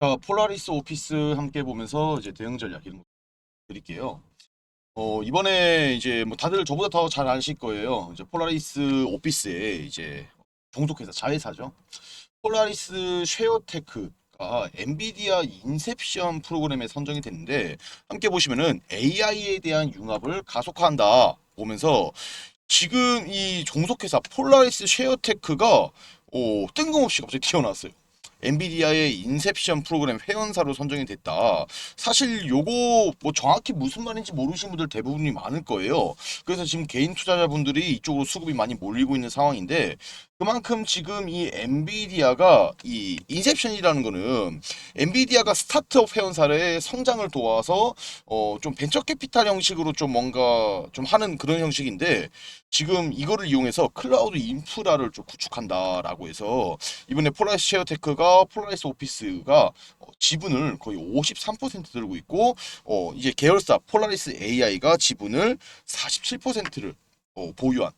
자, 폴라리스 오피스 함께 보면서 이제 대응 전략 이런 거 드릴게요. 어, 이번에 이제 뭐 다들 저보다 더 잘 아실 거예요. 이제 폴라리스 오피스에 이제 종속회사 자회사죠. 폴라리스 쉐어테크가 엔비디아 인셉션 프로그램에 선정이 됐는데 함께 보시면은 AI에 대한 융합을 가속화한다 보면서 지금 이 종속회사 폴라리스 쉐어테크가 오, 뜬금없이 갑자기 튀어나왔어요. 엔비디아의 인셉션 프로그램 회원사로 선정이 됐다. 사실 요거 뭐 정확히 무슨 말인지 모르시는 분들 대부분이 많을 거예요. 그래서 지금 개인 투자자분들이 이쪽으로 수급이 많이 몰리고 있는 상황인데 그만큼 지금 이 엔비디아가 이 인셉션이라는 거는 엔비디아가 스타트업 회원사의 성장을 도와서 어 좀 벤처 캐피탈 형식으로 좀 뭔가 좀 하는 그런 형식인데 지금 이거를 이용해서 클라우드 인프라를 좀 구축한다라고 해서 이번에 폴라리스 쉐어테크가 폴라리스 오피스가 어, 지분을 거의 53% 들고 있고 어 이제 계열사 폴라리스 AI가 지분을 47%를 어, 보유한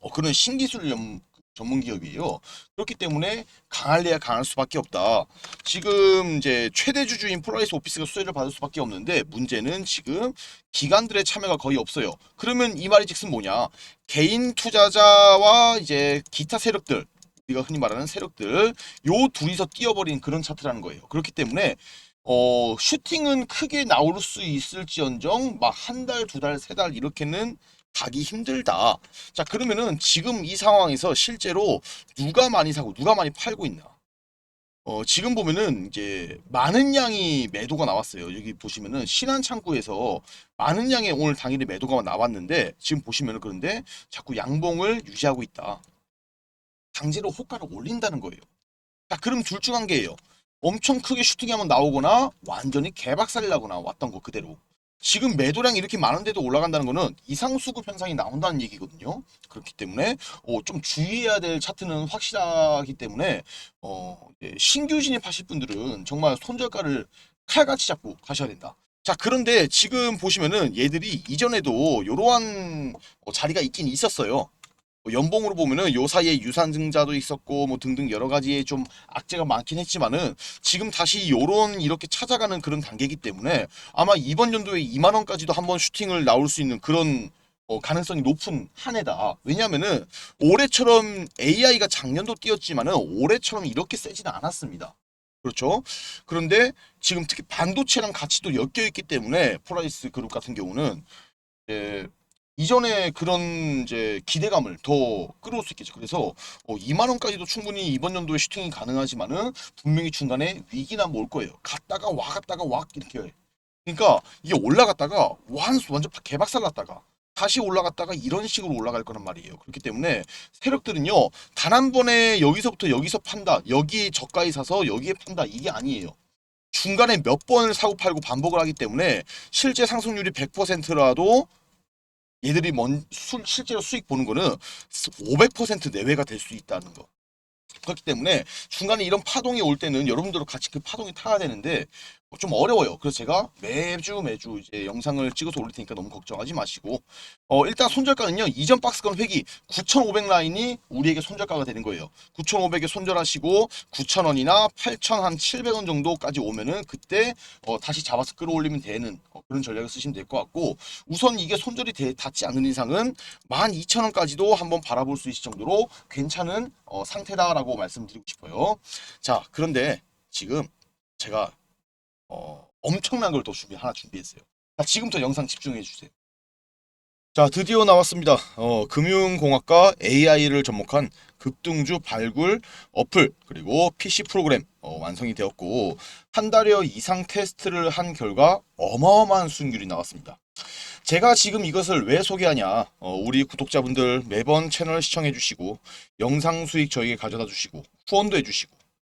어, 그런 신기술 연- 전문 기업이에요. 그렇기 때문에 강할래야 강할 수밖에 없다. 지금 이제 최대 주주인 폴라리스 오피스가 수혜를 받을 수밖에 없는데 문제는 지금 기관들의 참여가 거의 없어요. 그러면 이 말이 즉슨 뭐냐? 개인 투자자와 이제 기타 세력들 우리가 흔히 말하는 세력들 요 둘이서 뛰어버린 그런 차트라는 거예요. 그렇기 때문에 어 슈팅은 크게 나올 수 있을지언정 막 한 달, 두 달, 세 달 이렇게는 가기 힘들다. 자 그러면은 지금 이 상황에서 실제로 누가 많이 사고 누가 많이 팔고 있나? 어 지금 보면은 이제 많은 양이 매도가 나왔어요. 여기 보시면은 신한 창구에서 많은 양의 오늘 당일에 매도가 나왔는데 지금 보시면은 그런데 자꾸 양봉을 유지하고 있다. 강제로 호가를 올린다는 거예요. 자, 그럼 둘 중 한 개예요. 엄청 크게 슈팅이 한번 나오거나 완전히 개박살이 나거나 왔던 거 그대로. 지금 매도량이 이렇게 많은데도 올라간다는 거는 이상 수급 현상이 나온다는 얘기거든요. 그렇기 때문에 어, 좀 주의해야 될 차트는 확실하기 때문에 어, 예, 신규 진입하실 분들은 정말 손절가를 칼같이 잡고 가셔야 된다. 자, 그런데 지금 보시면은 얘들이 이전에도 이러한 어, 자리가 있긴 있었어요. 뭐 연봉으로 보면은 요 사이에 유산증자도 있었고 뭐 등등 여러 가지의 좀 악재가 많긴 했지만은 지금 다시 요런 이렇게 찾아가는 그런 단계이기 때문에 아마 이번 연도에 2만 원까지도 한번 슈팅을 나올 수 있는 그런 어, 가능성이 높은 한 해다. 왜냐면은 올해처럼 AI가 작년도 뛰었지만은 올해처럼 이렇게 세지는 않았습니다. 그렇죠. 그런데 지금 특히 반도체랑 같이 또 엮여 있기 때문에 폴라리스 그룹 같은 경우는 이제 이전에 그런 이제 기대감을 더 끌어올 수 있겠죠. 그래서 어, 2만 원까지도 충분히 이번 연도에 슈팅이 가능하지만은 분명히 중간에 위기나 뭐 올 거예요. 갔다가 와 갔다가 와 이렇게. 그러니까 이게 올라갔다가 완 완전 개박살 났다가 다시 올라갔다가 이런 식으로 올라갈 거란 말이에요. 그렇기 때문에 세력들은요 단 한 번에 여기서부터 여기서 판다, 여기 저가에 사서 여기에 판다 이게 아니에요. 중간에 몇 번을 사고 팔고 반복을 하기 때문에 실제 상승률이 100%라도 얘들이 먼 수, 실제로 수익 보는 거는 500% 내외가 될 수 있다는 거. 그렇기 때문에 중간에 이런 파동이 올 때는 여러분들도 같이 그 파동이 타야 되는데 어, 좀 어려워요. 그래서 제가 매주 매주 이제 영상을 찍어서 올릴 테니까 너무 걱정하지 마시고 어 일단 손절가는요. 이전 박스권 회기 9,500 라인이 우리에게 손절가가 되는 거예요. 9,500에 손절하시고 9,000원이나 8,000한 700원 정도까지 오면은 그때 어 다시 잡아서 끌어올리면 되는 어, 그런 전략을 쓰시면 될 것 같고 우선 이게 손절이 돼- 닿지 않는 이상은 12,000원까지도 한번 바라볼 수 있을 정도로 괜찮은 어, 상태다라고 말씀드리고 싶어요. 자, 그런데 지금 제가 어, 엄청난 걸또 준비 하나 준비했어요. 자, 지금부터 영상 집중해 주세요. 자, 드디어 나왔습니다. 어, 금융공학과 AI를 접목한 급등주 발굴 어플 그리고 PC 프로그램 어, 완성이 되었고 한 달여 이상 테스트를 한 결과 어마어마한 수익률이 나왔습니다. 제가 지금 이것을 왜 소개하냐? 어, 우리 구독자분들 매번 채널 시청해 주시고 영상 수익 저에게 가져다 주시고 후원도 해 주시고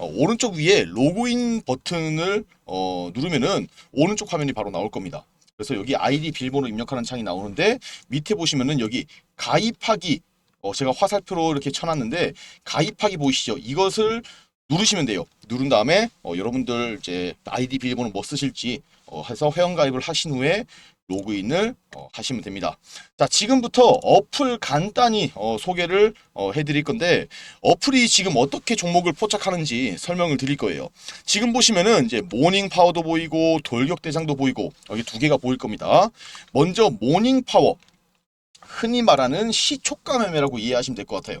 어, 오른쪽 위에 로그인 버튼을 어, 누르면은 오른쪽 화면이 바로 나올 겁니다. 그래서 여기 아이디 비밀번호 입력하는 창이 나오는데 밑에 보시면은 여기 가입하기 어, 제가 화살표로 이렇게 쳐놨는데 가입하기 보이시죠? 이것을 누르시면 돼요. 누른 다음에 어, 여러분들 이제 아이디 비밀번호 뭐 쓰실지 어, 해서 회원 가입을 하신 후에 로그인을 어, 하시면 됩니다. 자 지금부터 어플 간단히 어, 소개를 어, 해드릴 건데 어플이 지금 어떻게 종목을 포착하는지 설명을 드릴 거예요. 지금 보시면은 이제 모닝 파워도 보이고 돌격 대장도 보이고 여기 두 개가 보일 겁니다. 먼저 모닝 파워 흔히 말하는 시초가 매매라고 이해하시면 될 것 같아요.